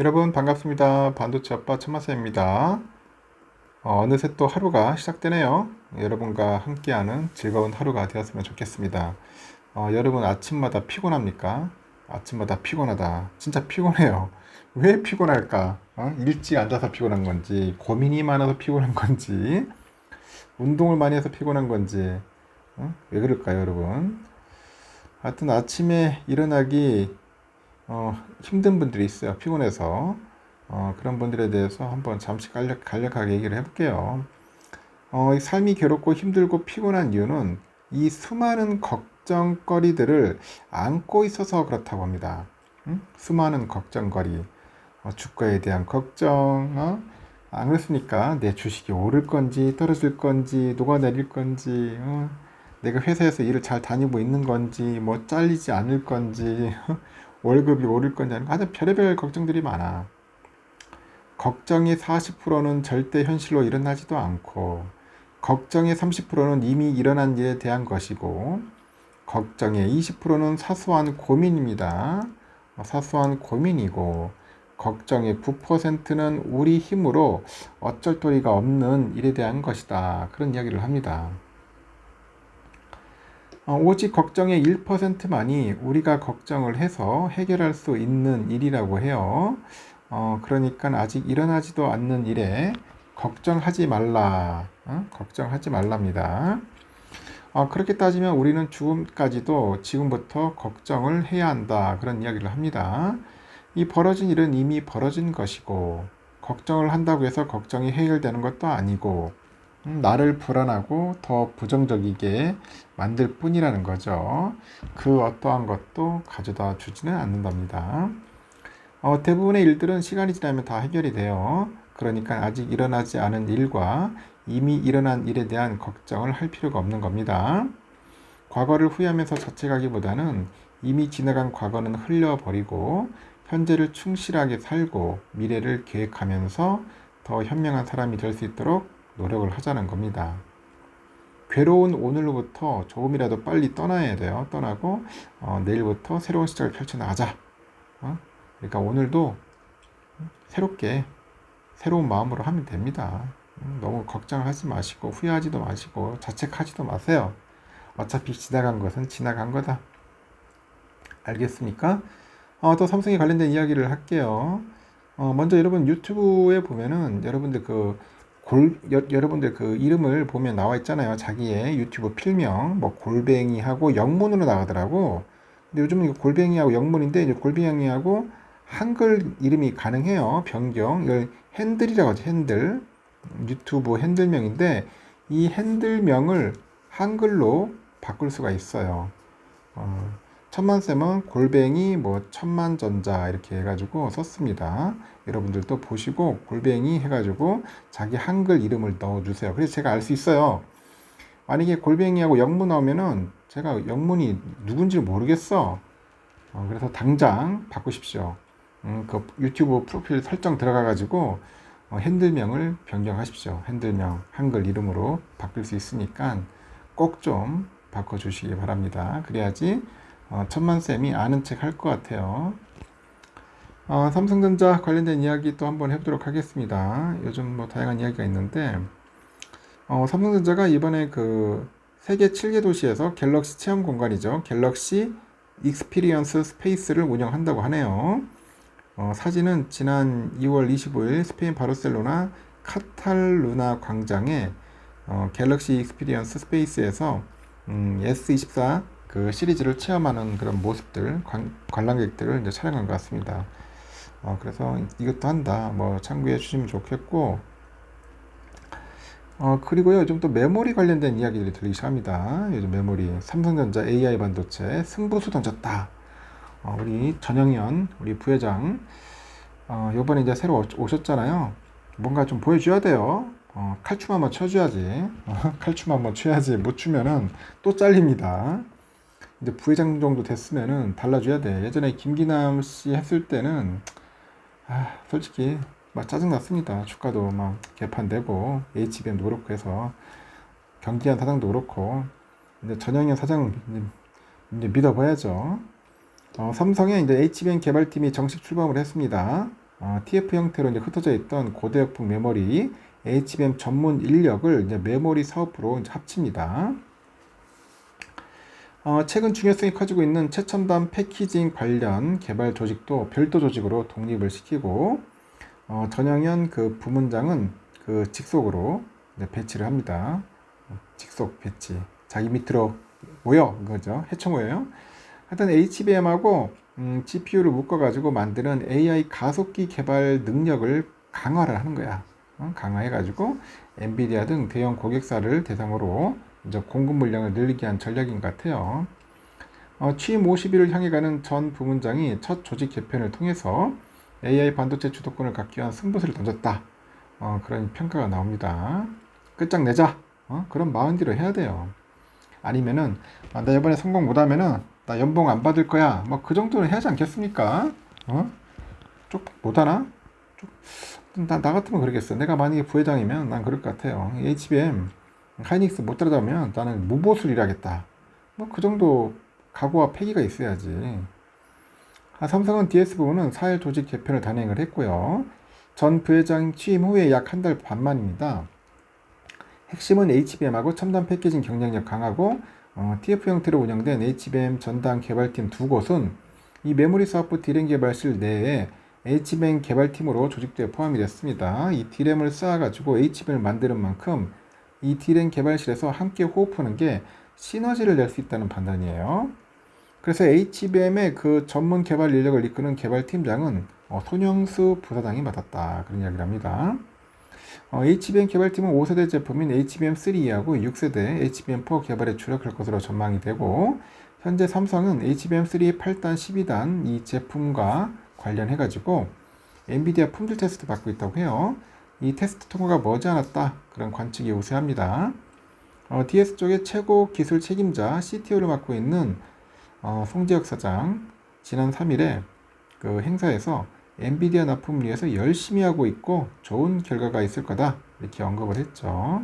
여러분 반갑습니다. 반도체 아빠 천마사입니다. 어, 느새 또 하루가 시작되네요. 여러분과 함께하는 즐거운 하루가 되었으면 좋겠습니다. 어, 여러분 아침마다 피곤합니까? 아침마다 피곤하다. 진짜 피곤해요. 왜 피곤할까? 어? 일찍 앉아서 피곤한 건지, 고민이 많아서 피곤한 건지, 운동을 많이 해서 피곤한 건지, 어? 왜 그럴까요, 여러분? 하여튼 아침에 일어나기 어, 힘든 분들이 있어요. 피곤해서. 어, 그런 분들에 대해서 한번 잠시 간략, 간략하게 얘기를 해볼게요. 어, 이 삶이 괴롭고 힘들고 피곤한 이유는 이 수많은 걱정거리들을 안고 있어서 그렇다고 합니다. 응? 수많은 걱정거리. 어, 주가에 대한 걱정, 어? 안 그렇습니까? 내 주식이 오를 건지 떨어질 건지 녹아내릴 건지 어? 내가 회사에서 일을 잘 다니고 있는 건지 뭐 잘리지 않을 건지 월급이 오를 하는 아주 별의별 걱정들이 많아. 걱정의 40%는 절대 현실로 일어나지도 않고, 걱정의 30%는 이미 일어난 일에 대한 것이고, 걱정의 20%는 사소한 고민입니다. 사소한 고민이고, 걱정의 9%는 우리 힘으로 어쩔 도리가 없는 일에 대한 것이다. 그런 이야기를 합니다. 어, 오직 걱정의 1%만이 우리가 걱정을 해서 해결할 수 있는 일이라고 해요. 어, 그러니까 아직 일어나지도 않는 일에 걱정하지 말라. 어? 걱정하지 말랍니다. 어, 그렇게 따지면 우리는 죽음까지도 지금부터 걱정을 해야 한다. 그런 이야기를 합니다. 이 벌어진 일은 이미 벌어진 것이고, 걱정을 한다고 해서 걱정이 해결되는 것도 아니고, 음, 나를 불안하고 더 부정적이게 만들 뿐이라는 거죠. 그 어떠한 것도 가져다 주지는 않는답니다. 어, 대부분의 일들은 시간이 지나면 다 해결이 돼요. 그러니까 아직 일어나지 않은 일과 이미 일어난 일에 대한 걱정을 할 필요가 없는 겁니다. 과거를 후회하면서 자책하기보다는 이미 지나간 과거는 흘려버리고 현재를 충실하게 살고 미래를 계획하면서 더 현명한 사람이 될 수 있도록 노력을 하자는 겁니다. 괴로운 오늘로부터 조금이라도 빨리 떠나야 돼요. 떠나고 어, 내일부터 새로운 시작을 펼쳐나가자. 어? 그러니까 오늘도 새롭게 새로운 마음으로 하면 됩니다. 음, 너무 걱정하지 마시고 후회하지도 마시고 자책하지도 마세요. 어차피 지나간 것은 지나간 거다. 알겠습니까? 어, 또 삼성에 관련된 이야기를 할게요. 어, 먼저 여러분 유튜브에 보면은 여러분들 그 골, 여, 여러분들 그 이름을 보면 나와 있잖아요. 자기의 유튜브 필명, 뭐 골뱅이하고 영문으로 나가더라고. 근데 요즘은 이거 골뱅이하고 영문인데 이제 골뱅이하고 한글 이름이 가능해요. 변경. 이걸 핸들이라고 하죠. 핸들. 유튜브 핸들명인데 이 핸들명을 한글로 바꿀 수가 있어요. 어, 천만쌤은 골뱅이 뭐 천만전자 이렇게 해가지고 썼습니다. 여러분들도 보시고 골뱅이 해가지고 자기 한글 이름을 넣어주세요. 그래서 제가 알 수 있어요. 만약에 골뱅이하고 영문 나오면은 제가 영문이 누군지 모르겠어. 어, 그래서 당장 바꾸십시오. 음, 그 유튜브 프로필 설정 들어가가지고 어, 핸들명을 변경하십시오. 핸들명 한글 이름으로 바꿀 수 있으니까 꼭 좀 바꿔주시기 바랍니다. 그래야지 어, 천만쌤이 아는 책 할 것 같아요. 어, 삼성전자 관련된 이야기 또 한번 해보도록 하겠습니다. 요즘 뭐 다양한 이야기가 있는데, 어, 삼성전자가 이번에 그 세계 7개 도시에서 갤럭시 체험 공간이죠. 갤럭시 익스피리언스 스페이스를 운영한다고 하네요. 어, 사진은 지난 2월 25일 스페인 바르셀로나 카탈루나 광장에 어, 갤럭시 익스피리언스 스페이스에서 음, S24 그 시리즈를 체험하는 그런 모습들, 관, 관람객들을 이제 촬영한 것 같습니다. 어, 그래서 이것도 한다. 뭐 참고해 주시면 좋겠고, 어, 그리고요, 요즘 또 메모리 관련된 이야기들이 들리기 시작합니다. 요즘 메모리, 삼성전자 AI 반도체 승부수 던졌다. 어, 우리 전영현, 우리 부회장, 어, 요번에 이제 새로 오셨잖아요. 뭔가 좀 보여줘야 돼요. 어, 칼춤 한번 쳐줘야지. 어, 칼춤 한번 쳐야지. 못 추면은 또 잘립니다. 이제 부회장 정도 됐으면은 달라줘야 돼. 예전에 김기남 씨 했을 때는 아, 솔직히 막 짜증 났습니다. 주가도 막 개판되고 HBM도 그렇고 해서 경기한 사장도 그렇고 이제 전영현 사장 이제, 믿어봐야죠. 어, 삼성의 이제 HBM 개발팀이 정식 출범을 했습니다. 어, TF 형태로 이제 흩어져 있던 고대역풍 메모리 HBM 전문 인력을 이제 메모리 사업부로 이제 합칩니다. 어, 최근 중요성이 커지고 있는 최첨단 패키징 관련 개발 조직도 별도 조직으로 독립을 시키고 어, 전영현 그 부문장은 그 직속으로 배치를 합니다. 직속 배치. 자기 밑으로 모여 그거죠. 해쳐 모여요. 하여튼 HBM하고 음, GPU를 묶어가지고 만드는 AI 가속기 개발 능력을 강화를 하는 거야. 어? 강화해가지고 엔비디아 등 대형 고객사를 대상으로 이제 공급 물량을 늘리기 위한 전략인 것 같아요. 어, 취임 50일을 향해 가는 전 부문장이 첫 조직 개편을 통해서 AI 반도체 주도권을 갖기 위한 승부수를 던졌다. 어, 그런 평가가 나옵니다. 끝장내자. 어? 그런 마운드로 해야 돼요. 아니면은 아, 나 이번에 성공 못하면은 나 연봉 안 받을 거야. 뭐 그 정도는 해야지 않겠습니까? 어? 좀 못하나? 좀, 나, 나 같으면 그러겠어. 내가 만약에 부회장이면 난 그럴 것 같아요. HBM 하이닉스 못 따라잡으면 나는 무보수를 일하겠다. 뭐 그 정도 각오와 패기가 있어야지. 아, 삼성은 DS 부분은 4일 조직 개편을 단행을 했고요. 전 부회장 취임 후에 약 한 달 반 만입니다. 핵심은 HBM하고 첨단 패키징 경쟁력 강하고 어, TF 형태로 운영된 HBM 전담 개발팀 두 곳은 이 메모리 사업부 디램 개발실 내에 HBM 개발팀으로 조직되어 포함이 됐습니다. 이 디램을 쌓아가지고 HBM을 만드는 만큼 이 디램 개발실에서 함께 호흡하는 게 시너지를 낼 수 있다는 판단이에요. 그래서 HBM의 그 전문 개발 인력을 이끄는 개발팀장은 어, 손영수 부사장이 맡았다. 그런 이야기를 합니다. 어, HBM 개발팀은 5세대 제품인 HBM3하고 6세대 HBM4 개발에 주력할 것으로 전망이 되고 현재 삼성은 HBM3 8단, 12단 이 제품과 관련해 가지고 엔비디아 품질 테스트 받고 있다고 해요. 이 테스트 통과가 머지않았다. 그런 관측이 우세합니다. 어, DS 쪽의 최고 기술 책임자 CTO를 맡고 있는 어, 송지혁 사장 지난 3일에 그 행사에서 엔비디아 납품을 위해서 열심히 하고 있고 좋은 결과가 있을 거다 이렇게 언급을 했죠.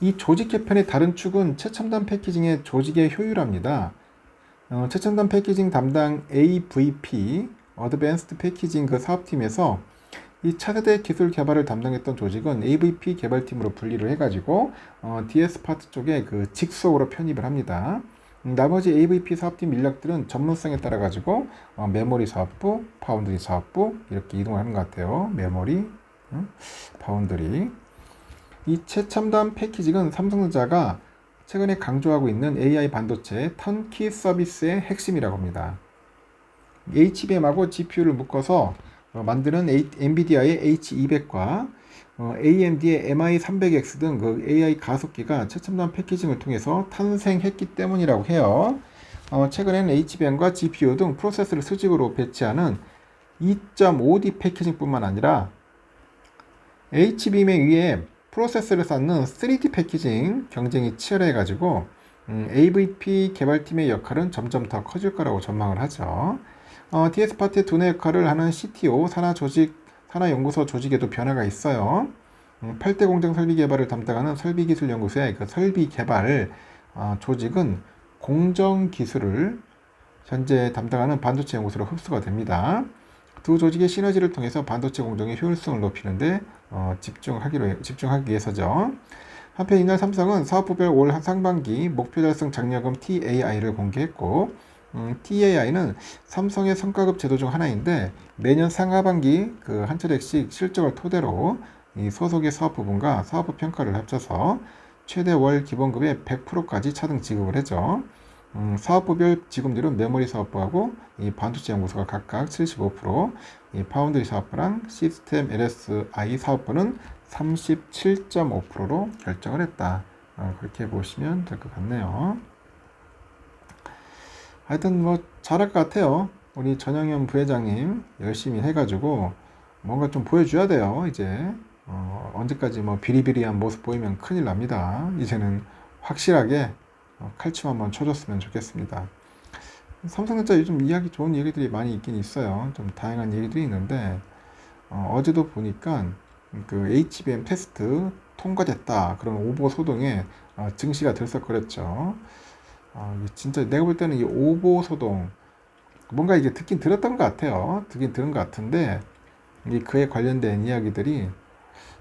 이 조직 개편의 다른 축은 최첨단 패키징의 조직의 효율화입니다. 어, 최첨단 패키징 담당 AVP 어드밴스드 패키징 그 사업팀에서 이 차세대 기술 개발을 담당했던 조직은 AVP 개발팀으로 분리를 해가지고 어, DS 파트 쪽에 그 직속으로 편입을 합니다. 음, 나머지 AVP 사업팀 인력들은 전문성에 따라 가지고 어, 메모리 사업부, 파운드리 사업부 이렇게 이동을 하는 것 같아요. 메모리, 음, 파운드리. 이 최첨단 패키징은 삼성전자가 최근에 강조하고 있는 AI 반도체 턴키 서비스의 핵심이라고 합니다. HBM하고 GPU를 묶어서 어, 만드는 엔비디아의 H200과 어, AMD의 MI300X 등 그 AI 가속기가 최첨단 패키징을 통해서 탄생했기 때문이라고 해요. 어, 최근에는 HBM과 GPU 등 프로세서를 수직으로 배치하는 2.5D 패키징뿐만 아니라 HBM에 의해 프로세서를 쌓는 3D 패키징 경쟁이 치열해가지고 음, AVP 개발팀의 역할은 점점 더 커질 거라고 전망을 하죠. 어, DS 파트의 두뇌 역할을 하는 CTO 산하 조직 산하 연구소 조직에도 변화가 있어요. 음, 8대 공정 설비 개발을 담당하는 설비기술연구소의 그 설비 개발 어, 조직은 공정 기술을 현재 담당하는 반도체 연구소로 흡수가 됩니다. 두 조직의 시너지를 통해서 반도체 공정의 효율성을 높이는데 어, 집중하기로 집중하기 위해서죠. 한편 이날 삼성은 사업부별 올 상반기 목표 달성 장려금 TAI를 공개했고 음, TAI는 삼성의 성과급 제도 중 하나인데 매년 상하반기 그 한 차례씩 실적을 토대로 이 소속의 사업 부분과 사업부 평가를 합쳐서 최대 월 기본급의 100%까지 차등 지급을 해죠. 음, 사업부별 지급률은 메모리 사업부하고 이 반도체 연구소가 각각 75%, 이 파운드리 사업부랑 시스템 LSI 사업부는 37.5%로 결정을 했다. 어, 그렇게 보시면 될 것 같네요. 하여튼 뭐 잘할 것 같아요. 우리 전영현 부회장님 열심히 해가지고 뭔가 좀 보여줘야 돼요. 이제 어, 언제까지 뭐 비리비리한 모습 보이면 큰일 납니다. 이제는 확실하게 어, 칼춤 한번 쳐줬으면 좋겠습니다. 삼성전자 요즘 이야기 좋은 얘기들이 많이 있긴 있어요. 좀 다양한 얘기들이 있는데 어, 제도 보니까 그 HBM 테스트 통과됐다 그런 오보 소동에 어, 증시가 들썩거렸죠. 아, 진짜 내가 볼 때는 이 오보 소동 뭔가 이게 듣긴 들었던 것 같아요. 듣긴 들은 것 같은데 이 그에 관련된 이야기들이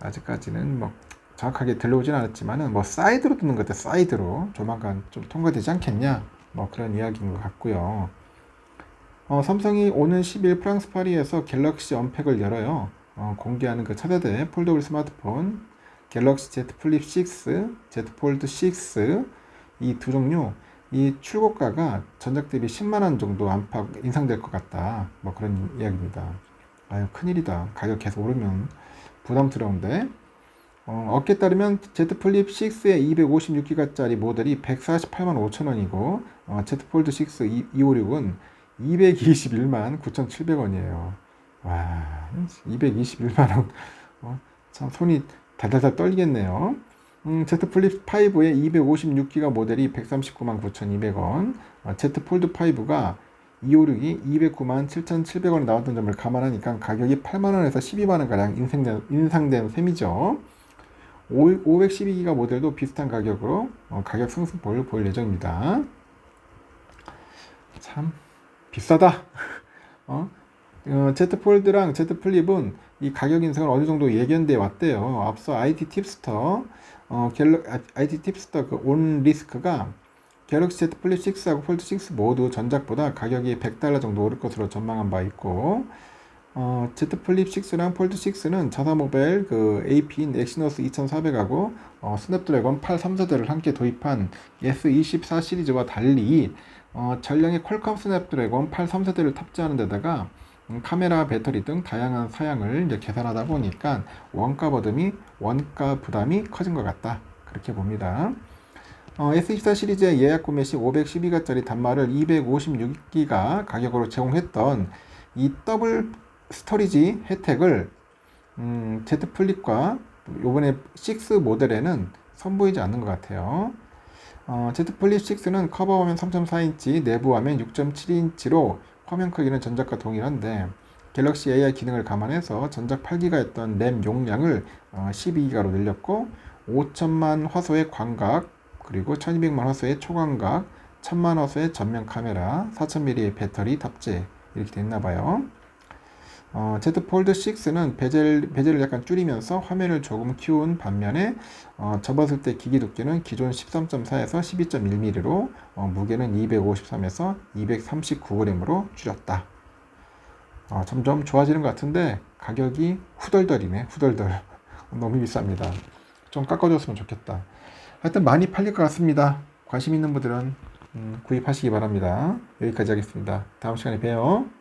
아직까지는 뭐 정확하게 들려오진 않았지만은 뭐 사이드로 듣는 것 같아 사이드로 조만간 좀 통과되지 않겠냐 뭐 그런 이야기인 것 같고요. 어, 삼성이 오는 10일 프랑스 파리에서 갤럭시 언팩을 열어요. 어, 공개하는 그 차세대 폴더블 스마트폰 갤럭시 Z 플립 6, Z 폴드 6 이 두 종류 이 출고가가 전작 대비 10만 원 정도 안팎 인상될 것 같다. 뭐 그런 이야기입니다. 아유 큰일이다. 가격 계속 오르면 부담스러운데 어, 업계 따르면 Z 플립 6의 256기가짜리 모델이 148만 5천 원이고 어, Z 폴드 6 256은 221만 9,700원이에요. 와, 221만 원. 어, 참 손이 달달달 떨리겠네요. 음, Z 플립 5의 256기가 모델이 139만 9,200원, 어, Z 폴드 5가 256이 209만 7,700원에 나왔던 점을 감안하니까 가격이 8만 원에서 12만 원 가량 인상된, 인상된 셈이죠. 512기가 모델도 비슷한 가격으로 어, 가격 상승폭을 보일 예정입니다. 참 비싸다. 어? 어, Z 폴드랑 Z 플립은 이 가격 인상을 어느 정도 예견돼 왔대요. 앞서 IT 팁스터, 어, 갤러, IT 팁스터 그 온 리스크가 갤럭시 Z 플립 6하고 폴드 6 모두 전작보다 가격이 100달러 정도 오를 것으로 전망한 바 있고, 어, Z 플립 6랑 폴드 6는 자사 모벨 그 AP인 엑시노스 2400하고 어, 스냅드래곤 8 3세대를 함께 도입한 S24 시리즈와 달리 어, 전량의 퀄컴 스냅드래곤 8 3세대를 탑재하는 데다가 음, 카메라, 배터리 등 다양한 사양을 이제 계산하다 보니까 원가 버듬이 원가 부담이 커진 것 같다. 그렇게 봅니다. 어, S24 시리즈의 예약 구매 시 512가짜리 단말을 256기가 가격으로 제공했던 이 더블 스토리지 혜택을 음, Z 플립과 요번에 6 모델에는 선보이지 않는 것 같아요. 어, Z 플립 6는 커버 화면 3.4인치, 내부 화면 6.7인치로 화면 크기는 전작과 동일한데 갤럭시 AI 기능을 감안해서 전작 8기가였던 램 용량을 어, 12기가로 늘렸고 5천만 화소의 광각 그리고 1200만 화소의 초광각 1000만 화소의 전면 카메라 4000mAh의 배터리 탑재 이렇게 됐나 봐요. 어, Z 폴드 6는 베젤, 베젤을 약간 줄이면서 화면을 조금 키운 반면에 어, 접었을 때 기기 두께는 기존 13.4에서 12.1mm로 어, 무게는 253에서 239g으로 줄였다. 어, 점점 좋아지는 것 같은데 가격이 후덜덜이네 후덜덜 너무 비쌉니다. 좀 깎아줬으면 좋겠다. 하여튼 많이 팔릴 것 같습니다. 관심 있는 분들은 음, 구입하시기 바랍니다. 여기까지 하겠습니다. 다음 시간에 봬요.